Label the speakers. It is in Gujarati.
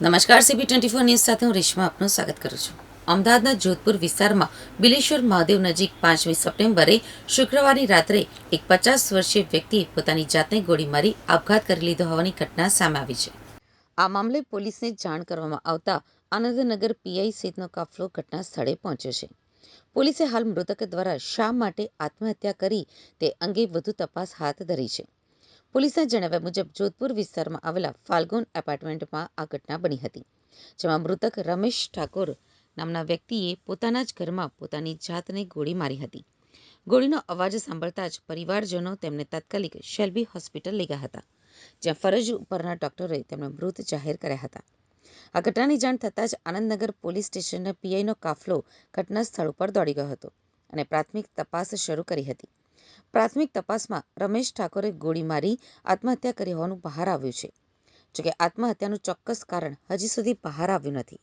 Speaker 1: નમસ્કાર સીબી ટ્વેન્ટી ફોર ન્યૂઝ સાથે હું રેશમા આપનું સ્વાગત કરું છું. અમદાવાદના જોધપુર વિસ્તારમાં બિલેશ્વર મહાદેવ નજીક પાંચમી સપ્ટેમ્બરે શુક્રવારની રાત્રે એક પચાસ વર્ષીય વ્યક્તિએ પોતાની જાતને ગોળી મારી આપઘાત કરી લીધો હોવાની ઘટના સામે આવી છે. આ મામલે પોલીસને જાણ કરવામાં આવતા આનંદનગર પીઆઈ સહિતનો કાફલો ઘટના સ્થળે પહોંચ્યો છે. પોલીસે હાલ મૃતક દ્વારા શા માટે આત્મહત્યા કરી તે અંગે વધુ તપાસ હાથ ધરી છે. પોલીસના જણાવ્યા મુજબ જોધપુર વિસ્તારમાં આવેલા ફાલ્ગુન એપાર્ટમેન્ટમાં આ ઘટના બની હતી, જેમાં મૃતક રમેશ ઠાકોર નામના વ્યક્તિએ પોતાના જ ઘરમાં પોતાની જાતને ગોળી મારી હતી. ગોળીનો અવાજ સાંભળતા જ પરિવારજનો તેમને તાત્કાલિક શેલ્બી હોસ્પિટલ લઈ ગયા હતા, જ્યાં ફરજ ઉપરના ડોક્ટરોએ તેમને મૃત જાહેર કર્યા હતા. આ ઘટનાની જાણ થતાં જ આનંદનગર પોલીસ સ્ટેશનના પીઆઈનો કાફલો ઘટના સ્થળ ઉપર દોડી ગયો હતો અને પ્રાથમિક તપાસ શરૂ કરી હતી. પ્રાથમિક તપાસમાં રમેશ ઠાકોરે ગોળી મારી આત્મહત્યા કરી હોવાનું બહાર આવ્યું છે. જોકે આત્મહત્યાનું ચોક્કસ કારણ હજી સુધી બહાર આવ્યું નથી.